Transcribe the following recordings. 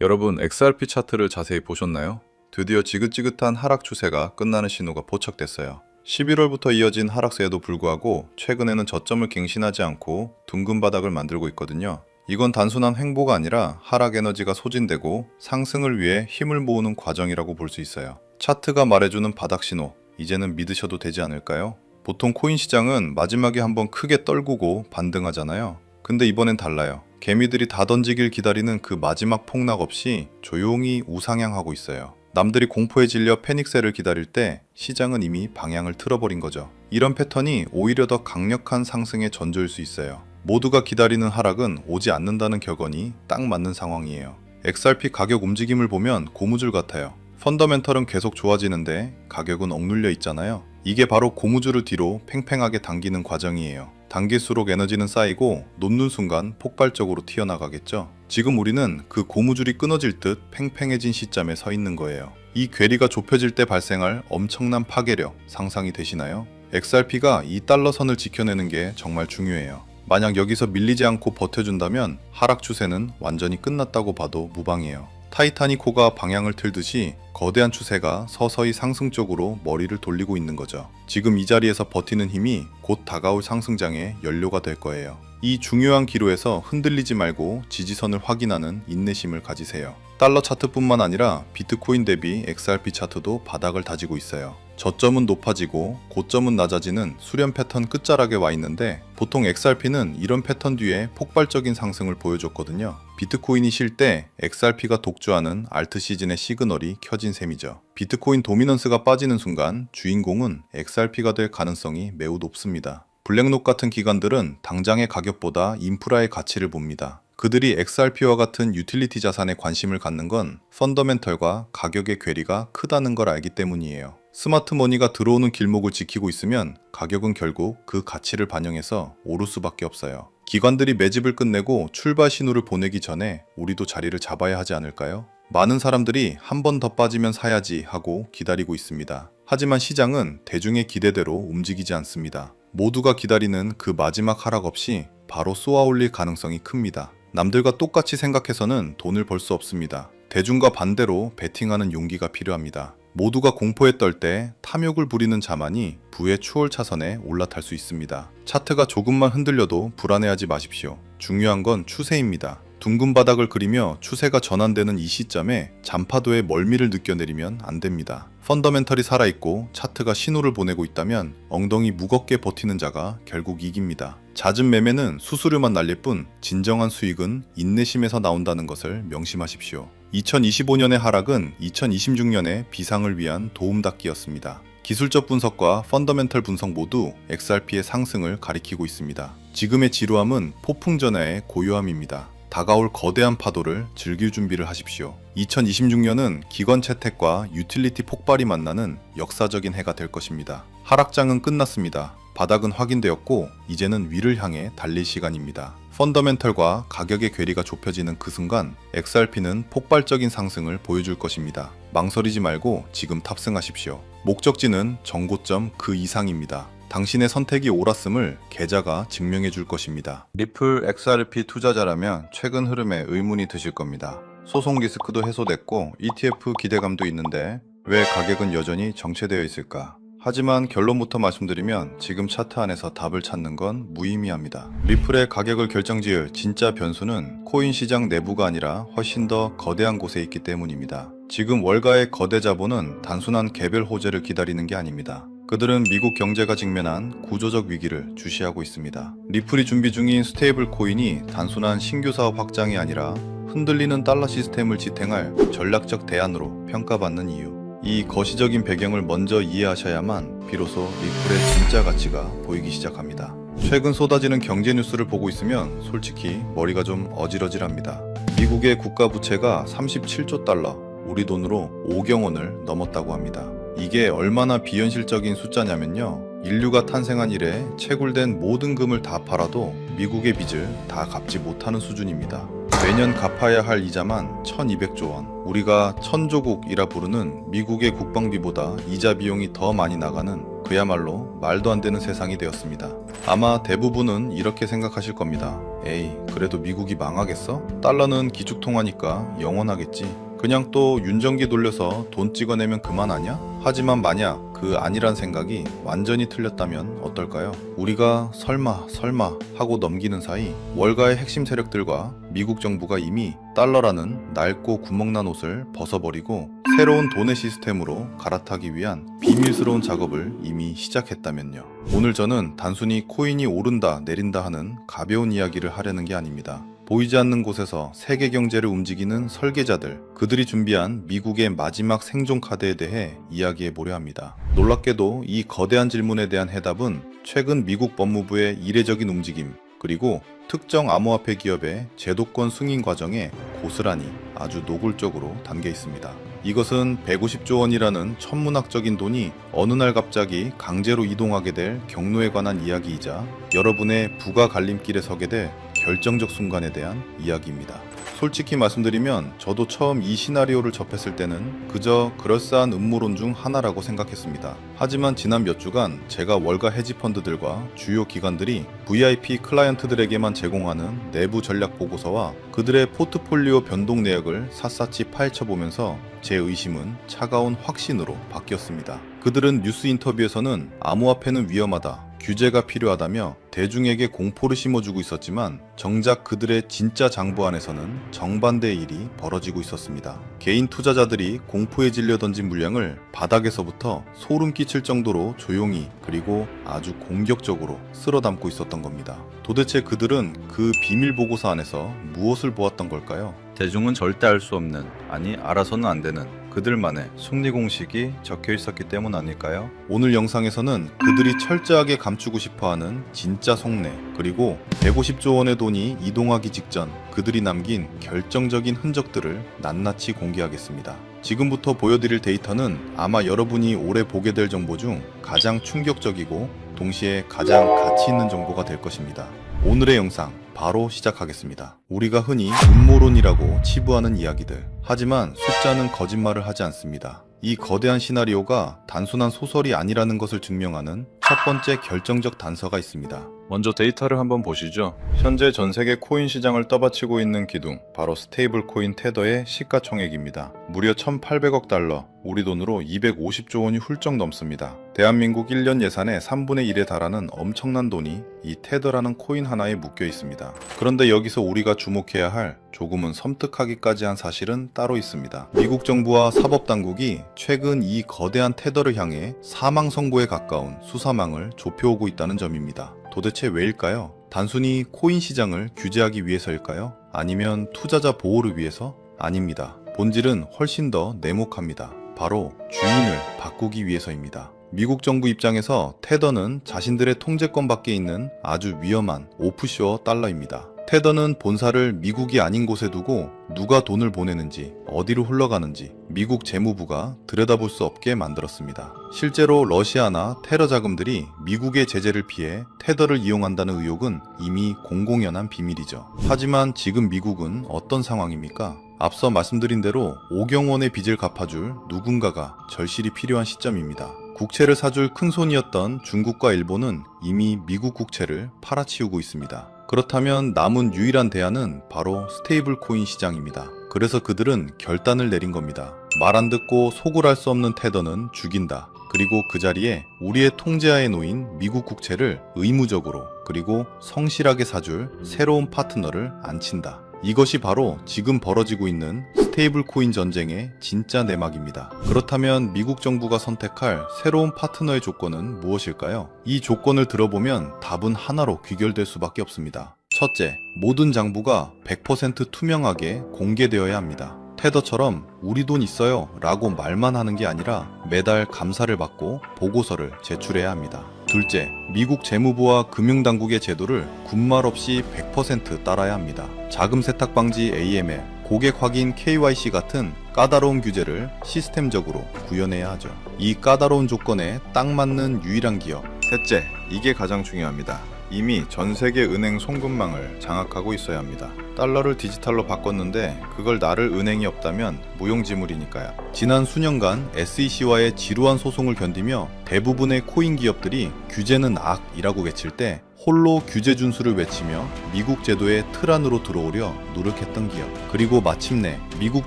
여러분 XRP 차트를 자세히 보셨나요? 드디어 지긋지긋한 하락 추세가 끝나는 신호가 포착됐어요. 11월부터 이어진 하락세에도 불구하고 최근에는 저점을 갱신하지 않고 둥근 바닥을 만들고 있거든요. 이건 단순한 횡보가 아니라 하락 에너지가 소진되고 상승을 위해 힘을 모으는 과정이라고 볼 수 있어요. 차트가 말해주는 바닥 신호, 이제는 믿으셔도 되지 않을까요? 보통 코인 시장은 마지막에 한번 크게 떨구고 반등하잖아요. 근데 이번엔 달라요. 개미들이 다 던지길 기다리는 그 마지막 폭락 없이 조용히 우상향하고 있어요. 남들이 공포에 질려 패닉셀을 기다릴 때 시장은 이미 방향을 틀어버린 거죠. 이런 패턴이 오히려 더 강력한 상승의 전조일 수 있어요. 모두가 기다리는 하락은 오지 않는다는 격언이 딱 맞는 상황이에요. XRP 가격 움직임을 보면 고무줄 같아요. 펀더멘털은 계속 좋아지는데 가격은 억눌려 있잖아요. 이게 바로 고무줄을 뒤로 팽팽하게 당기는 과정이에요. 당길수록 에너지는 쌓이고 놓는 순간 폭발적으로 튀어나가겠죠. 지금 우리는 그 고무줄이 끊어질 듯 팽팽해진 시점에 서 있는 거예요. 이 괴리가 좁혀질 때 발생할 엄청난 파괴력 상상이 되시나요? XRP가 이 달러 선을 지켜내는 게 정말 중요해요. 만약 여기서 밀리지 않고 버텨준다면 하락 추세는 완전히 끝났다고 봐도 무방해요. 타이타니코가 방향을 틀듯이 거대한 추세가 서서히 상승 쪽으로 머리를 돌리고 있는 거죠. 지금 이 자리에서 버티는 힘이 곧 다가올 상승장의 연료가 될 거예요. 이 중요한 기로에서 흔들리지 말고 지지선을 확인하는 인내심을 가지세요. 달러 차트뿐만 아니라 비트코인 대비 XRP 차트도 바닥을 다지고 있어요. 저점은 높아지고 고점은 낮아지는 수렴 패턴 끝자락에 와 있는데 보통 XRP는 이런 패턴 뒤에 폭발적인 상승을 보여줬거든요. 비트코인이 쉴 때 XRP가 독주하는 알트 시즌의 시그널이 켜진 셈이죠. 비트코인 도미넌스가 빠지는 순간 주인공은 XRP가 될 가능성이 매우 높습니다. 블랙록 같은 기관들은 당장의 가격보다 인프라의 가치를 봅니다. 그들이 XRP와 같은 유틸리티 자산에 관심을 갖는 건 펀더멘털과 가격의 괴리가 크다는 걸 알기 때문이에요. 스마트 머니가 들어오는 길목을 지키고 있으면 가격은 결국 그 가치를 반영해서 오를 수밖에 없어요. 기관들이 매집을 끝내고 출발 신호를 보내기 전에 우리도 자리를 잡아야 하지 않을까요? 많은 사람들이 한 번 더 빠지면 사야지 하고 기다리고 있습니다. 하지만 시장은 대중의 기대대로 움직이지 않습니다. 모두가 기다리는 그 마지막 하락 없이 바로 쏘아 올릴 가능성이 큽니다. 남들과 똑같이 생각해서는 돈을 벌 수 없습니다. 대중과 반대로 베팅하는 용기가 필요합니다. 모두가 공포에 떨 때 탐욕을 부리는 자만이 부의 추월 차선에 올라탈 수 있습니다. 차트가 조금만 흔들려도 불안해하지 마십시오. 중요한 건 추세입니다. 둥근 바닥을 그리며 추세가 전환되는 이 시점에 잔파도의 멀미를 느껴내리면 안 됩니다. 펀더멘털이 살아있고 차트가 신호를 보내고 있다면 엉덩이 무겁게 버티는 자가 결국 이깁니다. 잦은 매매는 수수료만 날릴 뿐 진정한 수익은 인내심에서 나온다는 것을 명심하십시오. 2025년의 하락은 2026년의 비상을 위한 도움닫기였습니다. 기술적 분석과 펀더멘털 분석 모두 XRP의 상승을 가리키고 있습니다. 지금의 지루함은 폭풍 전야의 고요함입니다. 다가올 거대한 파도를 즐길 준비를 하십시오. 2026년은 기관 채택과 유틸리티 폭발이 만나는 역사적인 해가 될 것입니다. 하락장은 끝났습니다. 바닥은 확인되었고 이제는 위를 향해 달릴 시간입니다. 펀더멘털과 가격의 괴리가 좁혀지는 그 순간 XRP는 폭발적인 상승을 보여줄 것입니다. 망설이지 말고 지금 탑승하십시오. 목적지는 정고점 그 이상입니다. 당신의 선택이 옳았음을 계좌가 증명해 줄 것입니다. 리플 XRP 투자자라면 최근 흐름에 의문이 드실 겁니다. 소송 리스크도 해소됐고 ETF 기대감도 있는데 왜 가격은 여전히 정체되어 있을까? 하지만 결론부터 말씀드리면 지금 차트 안에서 답을 찾는 건 무의미합니다. 리플의 가격을 결정지을 진짜 변수는 코인 시장 내부가 아니라 훨씬 더 거대한 곳에 있기 때문입니다. 지금 월가의 거대 자본은 단순한 개별 호재를 기다리는 게 아닙니다. 그들은 미국 경제가 직면한 구조적 위기를 주시하고 있습니다. 리플이 준비 중인 스테이블 코인이 단순한 신규 사업 확장이 아니라 흔들리는 달러 시스템을 지탱할 전략적 대안으로 평가받는 이유. 이 거시적인 배경을 먼저 이해하셔야만 비로소 리플의 진짜 가치가 보이기 시작합니다. 최근 쏟아지는 경제 뉴스를 보고 있으면 솔직히 머리가 좀 어질어질합니다. 미국의 국가 부채가 37조 달러, 우리 돈으로 5경 원을 넘었다고 합니다. 이게 얼마나 비현실적인 숫자냐면요. 인류가 탄생한 이래 채굴된 모든 금을 다 팔아도 미국의 빚을 다 갚지 못하는 수준입니다. 매년 갚아야 할 이자만 1200조 원. 우리가 천조국이라 부르는 미국의 국방비보다 이자 비용이 더 많이 나가는 그야말로 말도 안 되는 세상이 되었습니다. 아마 대부분은 이렇게 생각하실 겁니다. 에이, 그래도 미국이 망하겠어? 달러는 기축통화니까 영원하겠지. 그냥 또 윤정기 돌려서 돈 찍어내면 그만 아냐? 하지만 만약 그 아니란 생각이 완전히 틀렸다면 어떨까요? 우리가 설마 설마 하고 넘기는 사이 월가의 핵심 세력들과 미국 정부가 이미 달러라는 낡고 구멍난 옷을 벗어버리고 새로운 돈의 시스템으로 갈아타기 위한 비밀스러운 작업을 이미 시작했다면요. 오늘 저는 단순히 코인이 오른다 내린다 하는 가벼운 이야기를 하려는 게 아닙니다. 보이지 않는 곳에서 세계 경제를 움직이는 설계자들, 그들이 준비한 미국의 마지막 생존 카드에 대해 이야기해 보려 합니다. 놀랍게도 이 거대한 질문에 대한 해답은 최근 미국 법무부의 이례적인 움직임, 그리고 특정 암호화폐 기업의 제도권 승인 과정에 고스란히 아주 노골적으로 담겨 있습니다. 이것은 150조 원이라는 천문학적인 돈이 어느 날 갑자기 강제로 이동하게 될 경로에 관한 이야기이자 여러분의 부가 갈림길에 서게 될 결정적 순간에 대한 이야기입니다. 솔직히 말씀드리면 저도 처음 이 시나리오를 접했을 때는 그저 그럴싸한 음모론 중 하나라고 생각했습니다. 하지만 지난 몇 주간 제가 월가 헤지펀드들과 주요 기관들이 VIP 클라이언트들에게만 제공하는 내부 전략 보고서와 그들의 포트폴리오 변동 내역을 샅샅이 파헤쳐 보면서 제 의심은 차가운 확신으로 바뀌었습니다. 그들은 뉴스 인터뷰에서는 암호화폐는 위험하다. 규제가 필요하다며 대중에게 공포를 심어주고 있었지만 정작 그들의 진짜 장부 안에서는 정반대의 일이 벌어지고 있었습니다. 개인 투자자들이 공포에 질려 던진 물량을 바닥에서부터 소름 끼칠 정도로 조용히 그리고 아주 공격적으로 쓸어 담고 있었던 겁니다. 도대체 그들은 그 비밀 보고서 안에서 무엇을 보았던 걸까요? 대중은 절대 알 수 없는, 아니 알아서는 안 되는 그들만의 승리 공식이 적혀 있었기 때문 아닐까요? 오늘 영상에서는 그들이 철저하게 감추고 싶어하는 진짜 속내 그리고 150조 원의 돈이 이동하기 직전 그들이 남긴 결정적인 흔적들을 낱낱이 공개하겠습니다. 지금부터 보여드릴 데이터는 아마 여러분이 올해 보게 될 정보 중 가장 충격적이고 동시에 가장 가치 있는 정보가 될 것입니다. 오늘의 영상 바로 시작하겠습니다. 우리가 흔히 음모론이라고 치부하는 이야기들. 하지만 숫자는 거짓말을 하지 않습니다. 이 거대한 시나리오가 단순한 소설이 아니라는 것을 증명하는 첫 번째 결정적 단서가 있습니다. 먼저 데이터를 한번 보시죠. 현재 전 세계 코인 시장을 떠받치고 있는 기둥, 바로 스테이블 코인 테더의 시가총액입니다. 무려 1,800억 달러, 우리 돈으로 250조 원이 훌쩍 넘습니다. 대한민국 1년 예산의 3분의 1에 달하는 엄청난 돈이 이 테더라는 코인 하나에 묶여 있습니다. 그런데 여기서 우리가 주목해야 할 조금은 섬뜩하기까지 한 사실은 따로 있습니다. 미국 정부와 사법당국이 최근 이 거대한 테더를 향해 사망 선고에 가까운 수사망을 좁혀오고 있다는 점입니다. 도대체 왜일까요? 단순히 코인 시장을 규제하기 위해서일까요? 아니면 투자자 보호를 위해서? 아닙니다. 본질은 훨씬 더 내목합니다. 바로 주인을 바꾸기 위해서입니다. 미국 정부 입장에서 테더는 자신들의 통제권 밖에 있는 아주 위험한 오프쇼어 달러입니다. 테더는 본사를 미국이 아닌 곳에 두고 누가 돈을 보내는지 어디로 흘러가는지 미국 재무부가 들여다볼 수 없게 만들었습니다. 실제로 러시아나 테러 자금들이 미국의 제재를 피해 테더를 이용한다는 의혹은 이미 공공연한 비밀이죠. 하지만 지금 미국은 어떤 상황입니까? 앞서 말씀드린 대로 5경 원의 빚을 갚아줄 누군가가 절실히 필요한 시점입니다. 국채를 사줄 큰 손이었던 중국과 일본은 이미 미국 국채를 팔아치우고 있습니다. 그렇다면 남은 유일한 대안은 바로 스테이블 코인 시장입니다. 그래서 그들은 결단을 내린 겁니다. 말 안 듣고 알수 없는 테더는 죽인다. 그리고 그 자리에 우리의 통제하에 놓인 미국 국채를 의무적으로 그리고 성실하게 사줄 새로운 파트너를 안친다. 이것이 바로 지금 벌어지고 있는 스테이블 코인 전쟁의 진짜 내막입니다. 그렇다면 미국 정부가 선택할 새로운 파트너의 조건은 무엇일까요? 이 조건을 들어보면 답은 하나로 귀결될 수밖에 없습니다. 첫째, 모든 장부가 100% 투명하게 공개되어야 합니다. 테더처럼 우리 돈 있어요 라고 말만 하는 게 아니라 매달 감사를 받고 보고서를 제출해야 합니다. 둘째, 미국 재무부와 금융당국의 제도를 군말 없이 100% 따라야 합니다. 자금 세탁 방지 AML, 고객 확인 KYC 같은 까다로운 규제를 시스템적으로 구현해야 하죠. 이 까다로운 조건에 딱 맞는 유일한 기업. 셋째, 이게 가장 중요합니다. 이미 전 세계 은행 송금망을 장악하고 있어야 합니다. 달러를 디지털로 바꿨는데 그걸 나를 은행이 없다면 무용지물이니까요. 지난 수년간 SEC와의 지루한 소송을 견디며 대부분의 코인 기업들이 규제는 악이라고 외칠 때 홀로 규제 준수를 외치며 미국 제도의 틀 안으로 들어오려 노력했던 기업. 그리고 마침내 미국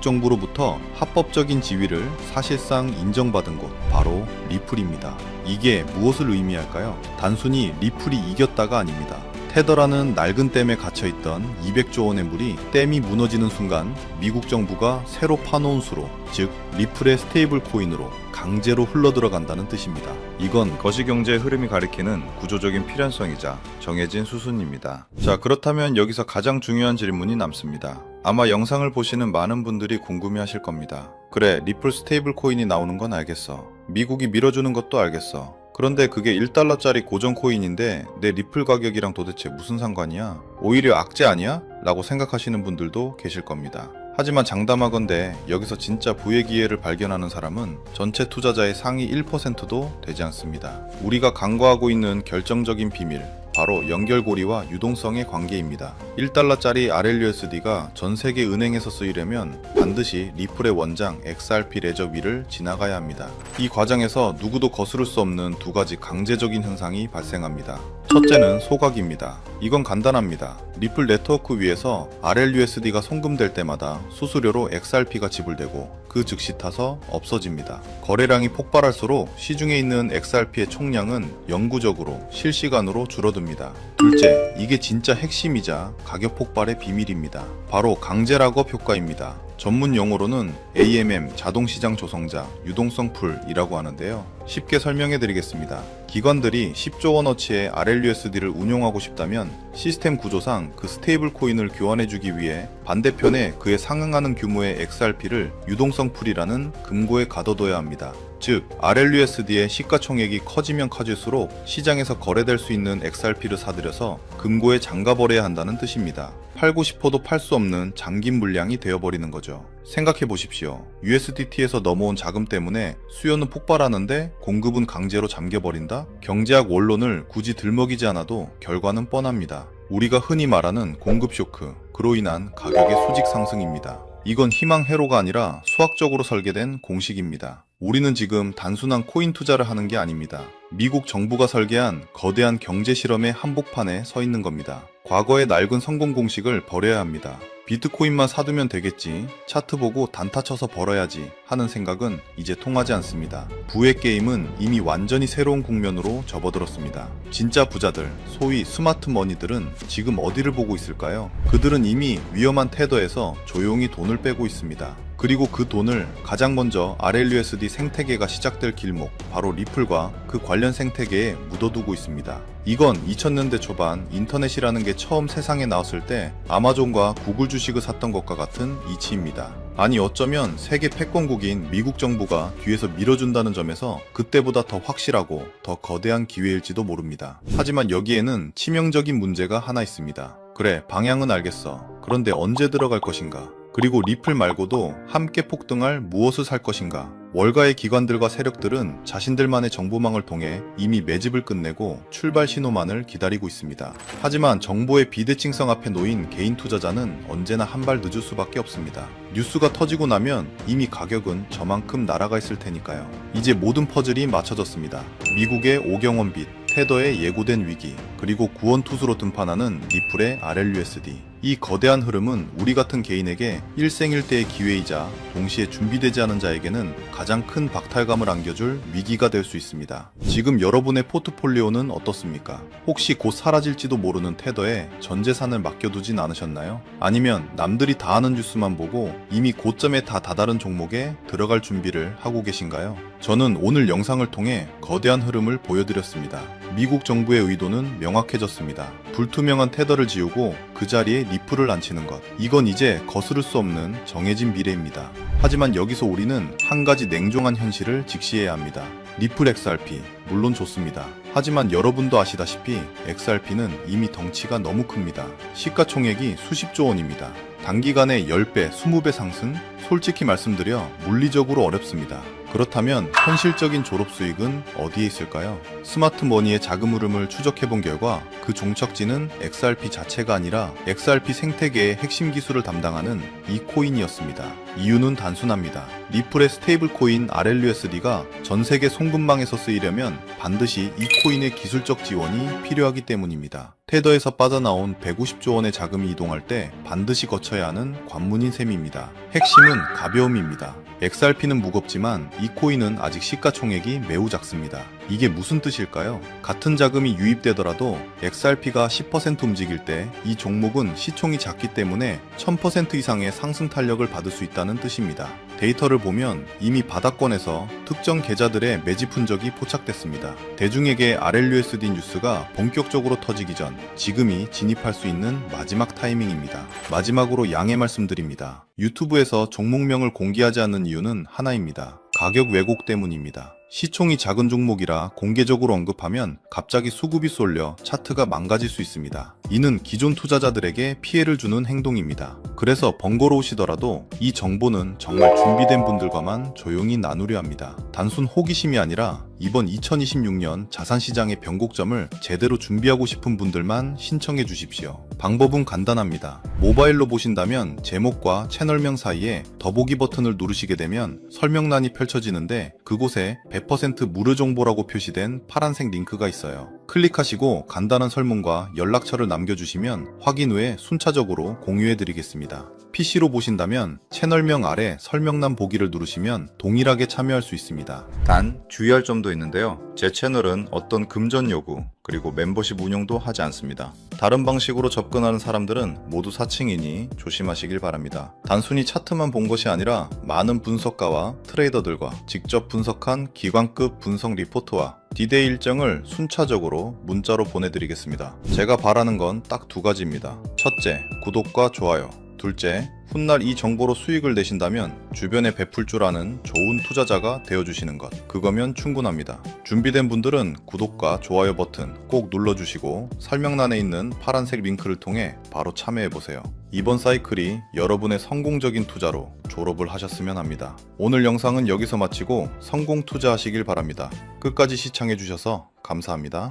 정부로부터 합법적인 지위를 사실상 인정받은 곳 바로 리플입니다. 이게 무엇을 의미할까요? 단순히 리플이 이겼다가 아닙니다. 테더라는 낡은 댐에 갇혀있던 200조 원의 물이 댐이 무너지는 순간 미국 정부가 새로 파놓은 수로 즉 리플의 스테이블 코인으로 강제로 흘러들어간다는 뜻입니다. 이건 거시경제의 흐름이 가리키는 구조적인 필연성이자 정해진 수순입니다. 자, 그렇다면 여기서 가장 중요한 질문이 남습니다. 아마 영상을 보시는 많은 분들이 궁금해 하실 겁니다. 그래, 리플 스테이블 코인이 나오는 건 알겠어. 미국이 밀어주는 것도 알겠어. 그런데 그게 1달러짜리 고정 코인인데 내 리플 가격이랑 도대체 무슨 상관이야? 오히려 악재 아니야? 라고 생각하시는 분들도 계실 겁니다. 하지만 장담하건대 여기서 진짜 부의 기회를 발견하는 사람은 전체 투자자의 상위 1%도 되지 않습니다. 우리가 간과하고 있는 결정적인 비밀, 바로 연결고리와 유동성의 관계입니다. 1달러짜리 RLUSD가 전 세계 은행에서 쓰이려면 반드시 리플의 원장 XRP 레저 위를 지나가야 합니다. 이 과정에서 누구도 거스를 수 없는 두 가지 강제적인 현상이 발생합니다. 첫째는 소각입니다. 이건 간단합니다. 리플 네트워크 위에서 RLUSD가 송금될 때마다 수수료로 XRP가 지불되고 그 즉시 타서 없어집니다. 거래량이 폭발할수록 시중에 있는 XRP의 총량은 영구적으로 실시간으로 줄어듭니다. 둘째, 이게 진짜 핵심이자 가격 폭발의 비밀입니다. 바로 강제 락업 효과입니다. 전문 용어로는 AMM 자동시장 조성자 유동성 풀이라고 하는데요. 쉽게 설명해 드리겠습니다. 기관들이 10조 원어치의 RLUSD를 운용하고 싶다면 시스템 구조상 그 스테이블 코인을 교환해 주기 위해 반대편에 그에 상응하는 규모의 XRP를 유동성 풀이라는 금고에 가둬둬야 합니다. 즉 RLUSD의 시가총액이 커지면 커질수록 시장에서 거래될 수 있는 XRP를 사들여서 금고에 잠가버려야 한다는 뜻입니다. 팔고 싶어도 팔 수 없는 잠긴 물량이 되어버리는 거죠. 생각해 보십시오. USDT에서 넘어온 자금 때문에 수요는 폭발하는데 공급은 강제로 잠겨버린다? 경제학 원론을 굳이 들먹이지 않아도 결과는 뻔합니다. 우리가 흔히 말하는 공급 쇼크, 그로 인한 가격의 수직 상승입니다. 이건 희망 회로가 아니라 수학적으로 설계된 공식입니다. 우리는 지금 단순한 코인 투자를 하는 게 아닙니다. 미국 정부가 설계한 거대한 경제 실험의 한복판에 서 있는 겁니다. 과거의 낡은 성공 공식을 버려야 합니다. 비트코인만 사두면 되겠지. 차트 보고 단타 쳐서 벌어야지 하는 생각은 이제 통하지 않습니다. 부의 게임은 이미 완전히 새로운 국면으로 접어들었습니다. 진짜 부자들, 소위 스마트 머니들은 지금 어디를 보고 있을까요? 그들은 이미 위험한 테더에서 조용히 돈을 빼고 있습니다. 그리고 그 돈을 가장 먼저 RLUSD 생태계가 시작될 길목, 바로 리플과 그 관련 생태계에 묻어두고 있습니다. 이건 2000년대 초반 인터넷이라는 게 처음 세상에 나왔을 때 아마존과 구글 주식을 샀던 것과 같은 이치입니다. 아니 어쩌면 세계 패권국인 미국 정부가 뒤에서 밀어준다는 점에서 그때보다 더 확실하고 더 거대한 기회일지도 모릅니다. 하지만 여기에는 치명적인 문제가 하나 있습니다. 그래, 방향은 알겠어. 그런데 언제 들어갈 것인가? 그리고 리플 말고도 함께 폭등할 무엇을 살 것인가? 월가의 기관들과 세력들은 자신들만의 정보망을 통해 이미 매집을 끝내고 출발 신호만을 기다리고 있습니다. 하지만 정보의 비대칭성 앞에 놓인 개인 투자자는 언제나 한 발 늦을 수밖에 없습니다. 뉴스가 터지고 나면 이미 가격은 저만큼 날아가 있을 테니까요. 이제 모든 퍼즐이 맞춰졌습니다. 미국의 오경원 빚, 테더의 예고된 위기, 그리고 구원 투수로 등판하는 리플의 RLUSD. 이 거대한 흐름은 우리 같은 개인에게 일생일대의 기회이자 동시에 준비되지 않은 자에게는 가장 큰 박탈감을 안겨줄 위기가 될 수 있습니다. 지금 여러분의 포트폴리오는 어떻습니까? 혹시 곧 사라질지도 모르는 테더에 전 재산을 맡겨두진 않으셨나요? 아니면 남들이 다 하는 뉴스만 보고 이미 고점에 다 다다른 종목에 들어갈 준비를 하고 계신가요? 저는 오늘 영상을 통해 거대한 흐름을 보여드렸습니다. 미국 정부의 의도는 명확해졌습니다. 불투명한 테더를 지우고 그 자리에 리플을 앉히는 것. 이건 이제 거스를 수 없는 정해진 미래입니다. 하지만 여기서 우리는 한 가지 냉정한 현실을 직시해야 합니다. 리플 XRP, 물론 좋습니다. 하지만 여러분도 아시다시피 XRP는 이미 덩치가 너무 큽니다. 시가총액이 수십조 원입니다. 단기간에 10배, 20배 상승? 솔직히 말씀드려 물리적으로 어렵습니다. 그렇다면 현실적인 졸업 수익은 어디에 있을까요? 스마트 머니의 자금 흐름을 추적해 본 결과 그 종착지는 XRP 자체가 아니라 XRP 생태계의 핵심 기술을 담당하는 이 코인이었습니다. 이유는 단순합니다. 리플의 스테이블 코인 RLUSD가 전 세계 송금망에서 쓰이려면 반드시 이 코인의 기술적 지원이 필요하기 때문입니다. 테더에서 빠져나온 150조 원의 자금이 이동할 때 반드시 거쳐야 하는 관문인 셈입니다. 핵심은 가벼움입니다. XRP는 무겁지만 이 코인은 아직 시가총액이 매우 작습니다. 이게 무슨 뜻일까요? 같은 자금이 유입되더라도 XRP가 10% 움직일 때 이 종목은 시총이 작기 때문에 1000% 이상의 상승 탄력을 받을 수 있다는 뜻입니다. 데이터를 보면 이미 바닥권에서 특정 계좌들의 매집 흔적이 포착됐습니다. 대중에게 RLUSD 뉴스가 본격적으로 터지기 전 지금이 진입할 수 있는 마지막 타이밍입니다. 마지막으로 양해 말씀드립니다. 유튜브에서 종목명을 공개하지 않는 이유는 하나입니다. 가격 왜곡 때문입니다. 시총이 작은 종목이라 공개적으로 언급하면 갑자기 수급이 쏠려 차트가 망가질 수 있습니다. 이는 기존 투자자들에게 피해를 주는 행동입니다. 그래서 번거로우시더라도 이 정보는 정말 준비된 분들과만 조용히 나누려 합니다. 단순 호기심이 아니라 이번 2026년 자산시장의 변곡점을 제대로 준비하고 싶은 분들만 신청해 주십시오. 방법은 간단합니다. 모바일로 보신다면 제목과 채널명 사이에 더보기 버튼을 누르시게 되면 설명란이 펼쳐지는데 그곳에 100% 무료 정보라고 표시된 파란색 링크가 있어요. 클릭하시고 간단한 설문과 연락처를 남겨주시면 확인 후에 순차적으로 공유해 드리겠습니다. PC로 보신다면 채널명 아래 설명란 보기를 누르시면 동일하게 참여할 수 있습니다. 단 주의할 점도 있는데요. 제 채널은 어떤 금전 요구 그리고 멤버십 운영도 하지 않습니다. 다른 방식으로 접근하는 사람들은 모두 사칭이니 조심하시길 바랍니다. 단순히 차트만 본 것이 아니라 많은 분석가와 트레이더들과 직접 분석한 기관급 분석 리포트와 디데이 일정을 순차적으로 문자로 보내드리겠습니다. 제가 바라는 건 딱 두 가지입니다. 첫째, 구독과 좋아요. 둘째, 훗날 이 정보로 수익을 내신다면 주변에 베풀 줄 아는 좋은 투자자가 되어주시는 것. 그거면 충분합니다. 준비된 분들은 구독과 좋아요 버튼 꼭 눌러주시고 설명란에 있는 파란색 링크를 통해 바로 참여해보세요. 이번 사이클이 여러분의 성공적인 투자로 졸업을 하셨으면 합니다. 오늘 영상은 여기서 마치고 성공 투자하시길 바랍니다. 끝까지 시청해주셔서 감사합니다.